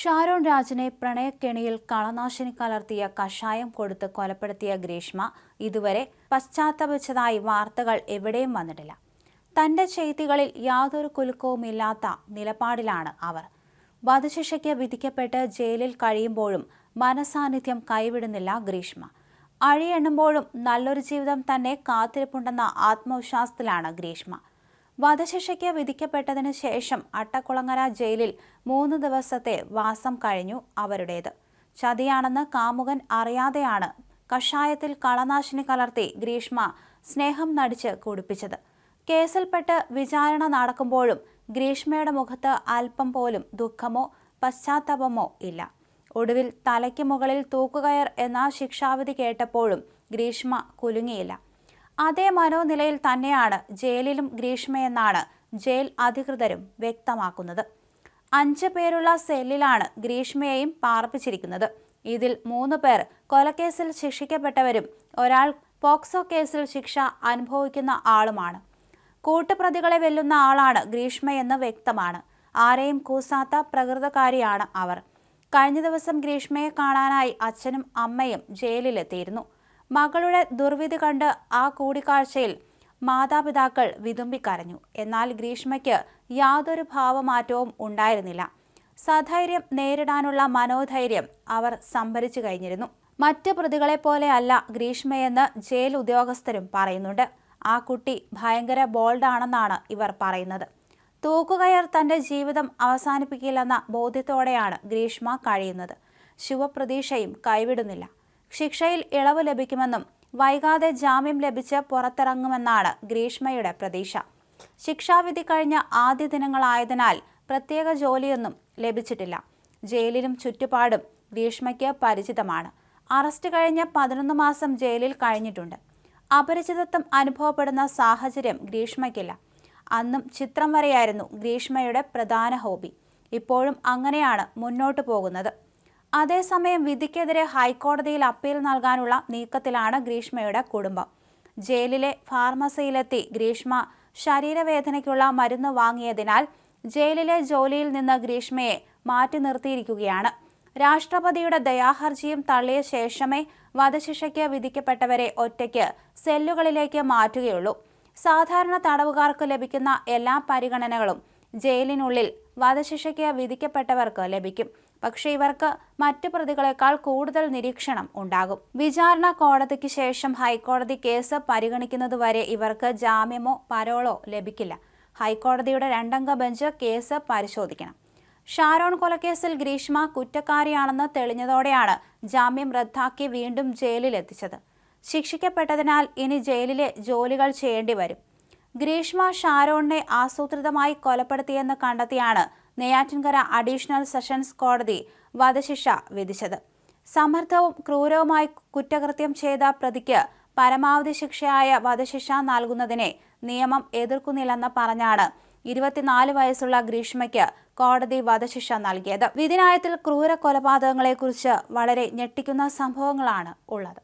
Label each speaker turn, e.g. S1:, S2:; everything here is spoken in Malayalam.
S1: ഷാരോൺ രാജിനെ പ്രണയക്കെണിയിൽ കളനാശിനി കലർത്തിയ കഷായം കൊടുത്ത് കൊലപ്പെടുത്തിയ ഗ്രീഷ്മ ഇതുവരെ പശ്ചാത്തപിച്ചതായി വാർത്തകൾ എവിടെയും വന്നിട്ടില്ല. തന്റെ ചെയ്തികളിൽ യാതൊരു കുലുക്കവുമില്ലാത്ത നിലപാടിലാണ് അവർ. വധശിക്ഷയ്ക്ക് വിധിക്കപ്പെട്ട് ജയിലിൽ കഴിയുമ്പോഴും മനസാന്നിധ്യം കൈവിടുന്നില്ല ഗ്രീഷ്മ. അഴിയെണ്ണുമ്പോഴും നല്ലൊരു ജീവിതം തന്നെ കാത്തിരിപ്പുണ്ടെന്ന ആത്മവിശ്വാസത്തിലാണ് ഗ്രീഷ്മ. വധശിക്ഷയ്ക്ക് വിധിക്കപ്പെട്ടതിന് ശേഷം അട്ടക്കുളങ്ങര ജയിലിൽ മൂന്ന് ദിവസത്തെ വാസം കഴിഞ്ഞു അവരുടേത്. ചതിയാണെന്ന് കാമുകൻ അറിയാതെയാണ് കഷായത്തിൽ കളനാശിനി കലർത്തി ഗ്രീഷ്മ സ്നേഹം നടിച്ച് കുടിപ്പിച്ചത്. കേസിൽപ്പെട്ട് വിചാരണ നടക്കുമ്പോഴും ഗ്രീഷ്മയുടെ മുഖത്ത് അല്പം പോലും ദുഃഖമോ പശ്ചാത്തപമോ ഇല്ല. ഒടുവിൽ തലയ്ക്ക് മുകളിൽ തൂക്കുകയർ എന്ന ശിക്ഷാവിധി കേട്ടപ്പോഴും ഗ്രീഷ്മ കുലുങ്ങിയില്ല. അതേ മനോനിലയിൽ തന്നെയാണ് ജയിലിലും ഗ്രീഷ്മയെന്നാണ് ജയിൽ അധികൃതരും വ്യക്തമാക്കുന്നത്. അഞ്ച് പേരുള്ള സെല്ലിലാണ് ഗ്രീഷ്മയെയും പാർപ്പിച്ചിരിക്കുന്നത്. ഇതിൽ മൂന്ന് പേർ കൊലക്കേസിൽ ശിക്ഷിക്കപ്പെട്ടവരും ഒരാൾ പോക്സോ കേസിൽ ശിക്ഷ അനുഭവിക്കുന്ന ആളുമാണ്. കൂട്ടുപ്രതികളെ വെല്ലുന്ന ആളാണ് ഗ്രീഷ്മയെന്ന് വ്യക്തമാണ്. ആരെയും കൂസാത്ത പ്രകൃതകാരിയാണ് അവർ. കഴിഞ്ഞ ദിവസം ഗ്രീഷ്മയെ കാണാനായി അച്ഛനും അമ്മയും ജയിലിലെത്തിയിരുന്നു. മകളുടെ ദുർവിധി കണ്ട് ആ കൂടിക്കാഴ്ചയിൽ മാതാപിതാക്കൾ വിതുമ്പിക്കരഞ്ഞു. എന്നാൽ ഗ്രീഷ്മയ്ക്ക് യാതൊരു ഭാവമാറ്റവും ഉണ്ടായിരുന്നില്ല. സധൈര്യം നേരിടാനുള്ള മനോധൈര്യം അവർ സംഭരിച്ചു കഴിഞ്ഞിരുന്നു. മറ്റ് പ്രതികളെ പോലെയല്ല ഗ്രീഷ്മയെന്ന് ജയിൽ ഉദ്യോഗസ്ഥരും പറയുന്നുണ്ട്. ആ കുട്ടി ഭയങ്കര ബോൾഡാണെന്നാണ് ഇവർ പറയുന്നത്. തൂക്കുകയർ തന്റെ ജീവിതം അവസാനിപ്പിക്കില്ലെന്ന ബോധ്യത്തോടെയാണ് ഗ്രീഷ്മ കഴിയുന്നത്. ശുഭപ്രതീക്ഷയും കൈവിടുന്നില്ല. ശിക്ഷയിൽ ഇളവ് ലഭിക്കുമെന്നും വൈകാതെ ജാമ്യം ലഭിച്ച് പുറത്തിറങ്ങുമെന്നാണ് ഗ്രീഷ്മയുടെ പ്രതീക്ഷ. ശിക്ഷാവിധി കഴിഞ്ഞ ആദ്യ ദിനങ്ങളായതിനാൽ പ്രത്യേക ജോലിയൊന്നും ലഭിച്ചിട്ടില്ല. ജയിലിലും ചുറ്റുപാടും ഗ്രീഷ്മയ്ക്ക് പരിചിതമാണ്. അറസ്റ്റ് കഴിഞ്ഞ് പതിനൊന്ന് മാസം ജയിലിൽ കഴിഞ്ഞിട്ടുണ്ട്. അപരിചിതത്വം അനുഭവപ്പെടുന്ന സാഹചര്യം ഗ്രീഷ്മയ്ക്കില്ല. അന്നും ചിത്രം വരെയായിരുന്നു ഗ്രീഷ്മയുടെ പ്രധാന ഹോബി. ഇപ്പോഴും അങ്ങനെയാണ് മുന്നോട്ടു പോകുന്നത്. അതേസമയം വിധിക്കെതിരെ ഹൈക്കോടതിയിൽ അപ്പീൽ നൽകാനുള്ള നീക്കത്തിലാണ് ഗ്രീഷ്മയുടെ കുടുംബം. ജയിലിലെ ഫാർമസിയിലെത്തി ഗ്രീഷ്മ ശരീരവേദനയ്ക്കുള്ള മരുന്ന് വാങ്ങിയതിനാൽ ജയിലിലെ ജോലിയിൽ നിന്ന് ഗ്രീഷ്മയെ മാറ്റി നിർത്തിയിരിക്കുകയാണ്. രാഷ്ട്രപതിയുടെ ദയാഹർജിയും തള്ളിയ ശേഷമേ വധശിക്ഷയ്ക്ക് വിധിക്കപ്പെട്ടവരെ ഒറ്റയ്ക്ക് സെല്ലുകളിലേക്ക് മാറ്റുകയുള്ളൂ. സാധാരണ തടവുകാർക്ക് ലഭിക്കുന്ന എല്ലാ പരിഗണനകളും ജയിലിനുള്ളിൽ വധശിക്ഷയ്ക്ക് വിധിക്കപ്പെട്ടവർക്ക് ലഭിക്കും. പക്ഷേ ഇവർക്ക് മറ്റു പ്രതികളെക്കാൾ കൂടുതൽ നിരീക്ഷണം ഉണ്ടാകും. വിചാരണ കോടതിക്ക് ശേഷം ഹൈക്കോടതി കേസ് പരിഗണിക്കുന്നതുവരെ ഇവർക്ക് ജാമ്യമോ പരോളോ ലഭിക്കില്ല. ഹൈക്കോടതിയുടെ രണ്ടംഗ ബെഞ്ച് കേസ് പരിശോധിക്കണം. ഷാരോൺ കൊലക്കേസിൽ ഗ്രീഷ്മ കുറ്റക്കാരിയാണെന്ന് തെളിഞ്ഞതോടെയാണ് ജാമ്യം റദ്ദാക്കി വീണ്ടും ജയിലിലെത്തിച്ചത്. ശിക്ഷിക്കപ്പെട്ടതിനാൽ ഇനി ജയിലിലെ ജോലികൾ ചെയ്യേണ്ടി വരും ഗ്രീഷ്മ ഷാരോണിനെ ആസൂത്രിതമായി കൊലപ്പെടുത്തിയെന്ന് കണ്ടെത്തിയാണ് നെയ്യാറ്റിൻകര അഡീഷണൽ സെഷൻസ് കോടതി വധശിക്ഷ വിധിച്ചത്. സമർത്ഥവും ക്രൂരവുമായി കുറ്റകൃത്യം ചെയ്ത പ്രതിക്ക് പരമാവധി ശിക്ഷയായ വധശിക്ഷ നൽകുന്നതിനെ നിയമം എതിർക്കുന്നില്ലെന്ന് പറഞ്ഞാണ് ഇരുപത്തിനാല് വയസ്സുള്ള ഗ്രീഷ്മയ്ക്ക് കോടതി വധശിക്ഷ നൽകിയത്. വിധിനായത്തിൽ ക്രൂര കൊലപാതകങ്ങളെക്കുറിച്ച് വളരെ ഞെട്ടിക്കുന്ന സംഭവങ്ങളാണ് ഉള്ളത്.